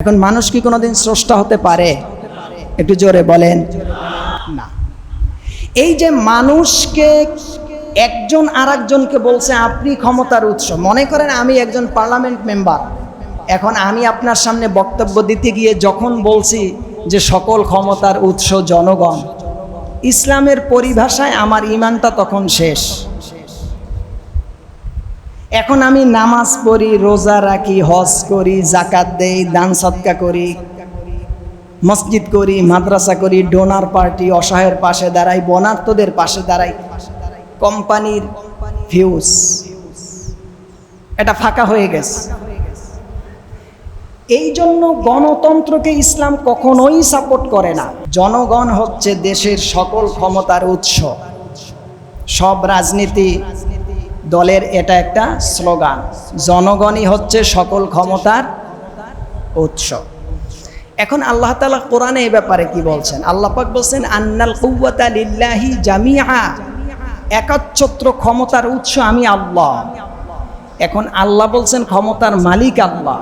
এখন মানুষ কি কোনোদিন স্রষ্টা হতে পারে? একটু জোরে বলেন। না। এই যে মানুষকে একজন আর একজনকে বলছে, আপনি ক্ষমতার উৎস। মনে করেন আমি একজন পার্লামেন্ট মেম্বার। এখন আমি আপনার সামনে বক্তব্য দিতে গিয়ে যখন বলছি যে সকল ক্ষমতার উৎস জনগণ, ইসলামের পরিভাষায় আমার ইমানটা তখন শেষ। এখন আমি নামাজ পড়ি, রোজা রাখি, হজ করি জাকাত দেই, দান সৎকা করি, মসজিদ করি, মাদ্রাসা করি, ডোনার পার্টি, অসহায়ের পাশে দাঁড়াই বনার্থদের পাশে দাঁড়াই, কোম্পানির ফিউজ এটা ফাঁকা হয়ে গেছে। এই জন্য গণতন্ত্রকে ইসলাম কখনোই সাপোর্ট করে না। জনগণ হচ্ছে দেশের সকল ক্ষমতার উৎস। সব রাজনীতি দলের এটা একটা স্লোগান, জনগণই হচ্ছে সকল ক্ষমতার উৎস। এখন আল্লাহ তালা কোরআনে এ ব্যাপারে কি বলছেন? আল্লাহ পাক বলছেন, আন্নাল লিল্লাহি জামিআ। একাচ্ছত্র ক্ষমতার উৎস আমি আল্লাহ। এখন আল্লাহ বলছেন, ক্ষমতার মালিক আল্লাহ।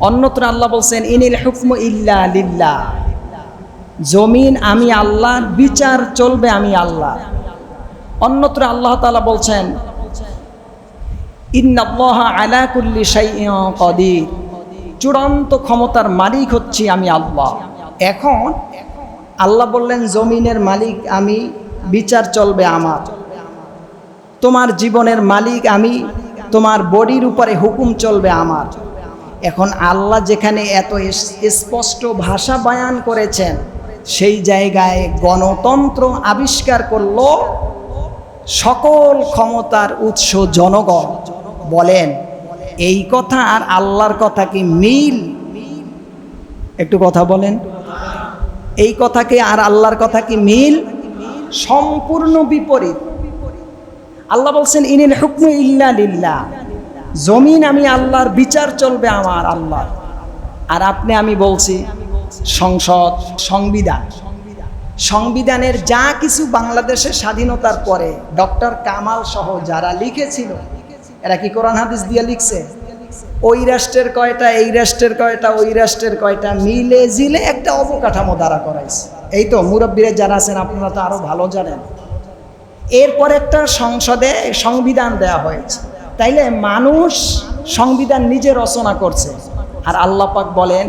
অন্যত্র আল্লাহ বলছেন, ইনিল হুকম ইল্লা লিল্লাহ। জমিন আমি আল্লাহ, বিচার চলবে আমি আল্লাহ। অন্যত্র আল্লাহ তালা বলছেন চূড়ান্ত ক্ষমতার মালিক হচ্ছি আমি আল্লাহ। এখন আল্লাহ বললেন, জমিনের মালিক আমি, বিচার চলবে আমার। তোমার জীবনের মালিক আমি, তোমার বডির উপরে হুকুম চলবে আমার। এখন আল্লাহ যেখানে এত স্পষ্ট ভাষা বয়ান করেছেন, সেই জায়গায় গণতন্ত্র আবিষ্কার করল সকল ক্ষমতার উৎস জনগণ। বলেন, এই কথা আর আল্লাহর কথা কি মিল? একটু কথা বলেন। এই কথা কি আর আল্লাহর কথা কি মিল? সম্পূর্ণ বিপরীত। আল্লাহ বলছেন, ইনিল হুকমু ইল্লা লিল্লাহ। জমিন আমি আল্লাহর বিচার চলবে আমার আল্লাহ আর আপনি, আমি বলছি, সংসদ, সংবিধান। সংবিধানের যা কিছু বাংলাদেশের স্বাধীনতার পরে ডক্টর কামাল সহ যারা লিখেছিল এরা কি কোরআন হাদিস দিয়ে লিখছে? ওই রাষ্ট্রের কয়টা, এই রাষ্ট্রের কয়টা, ওই রাষ্ট্রের কয়টা মিলে জিলে একটা অবকাঠামো দ্বারা করাইছে। এই তো মুরব্বীরা যারা আছেন, আপনারা তো আরও ভালো জানেন। এরপর একটা সংসদে সংবিধান দেয়া হয়েছে। তাইলে মানুষ সংবিধান নিজে রচনা করছে। আর আল্লাহ পাক বলেন,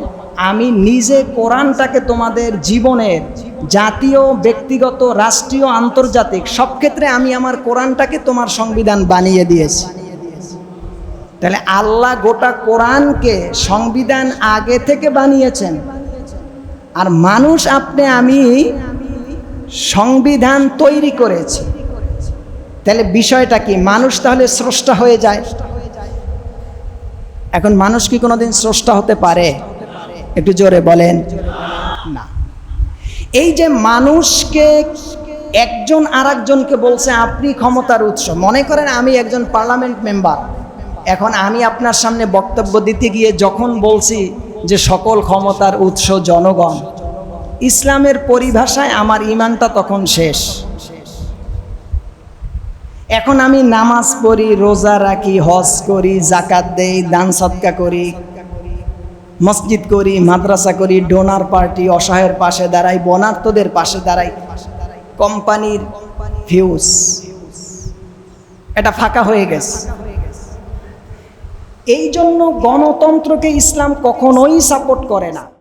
আমি নিজে কোরআনটাকে তোমাদের জীবনের জাতীয়, ব্যক্তিগত, রাষ্ট্রীয়, আন্তর্জাতিক সব ক্ষেত্রে আমি আমার কোরআনটাকে তোমার সংবিধান বানিয়ে দিয়েছি। তাহলে আল্লাহ গোটা কোরআনকে সংবিধান আগে থেকে বানিয়েছেন। আর মানুষ আপনি, আমি সংবিধান তৈরি করেছি। তাহলে বিষয়টা কি? মানুষ তাহলে স্রষ্টা হয়ে যায়। এখন মানুষ কি কোনোদিন স্রষ্টা হতে পারে? একটু জোরে বলেন। না। এই যে মানুষকে একজন আর বলছে, আপনি ক্ষমতার উৎস। মনে করেন আমি একজন পার্লামেন্ট মেম্বার। এখন আমি আপনার সামনে বক্তব্য দিতে গিয়ে যখন বলছি যে সকল ক্ষমতার উৎস জনগণ, ইসলামের পরিভাষায় আমার ইমানটা তখন শেষ। এখন আমি নামাজ পড়ি, রোজা রাখি, হজ করি জাকাত দেই, দান সৎকা করি, মসজিদ করি, মাদ্রাসা করি, ডোনার পার্টি, অসহায়ের পাশে দাঁড়াই বনার্থদের পাশে দাঁড়াই, কোম্পানির ফিউজ এটা ফাঁকা হয়ে গেছে। এই জন্য গণতন্ত্রকে ইসলাম কখনোই সাপোর্ট করে না।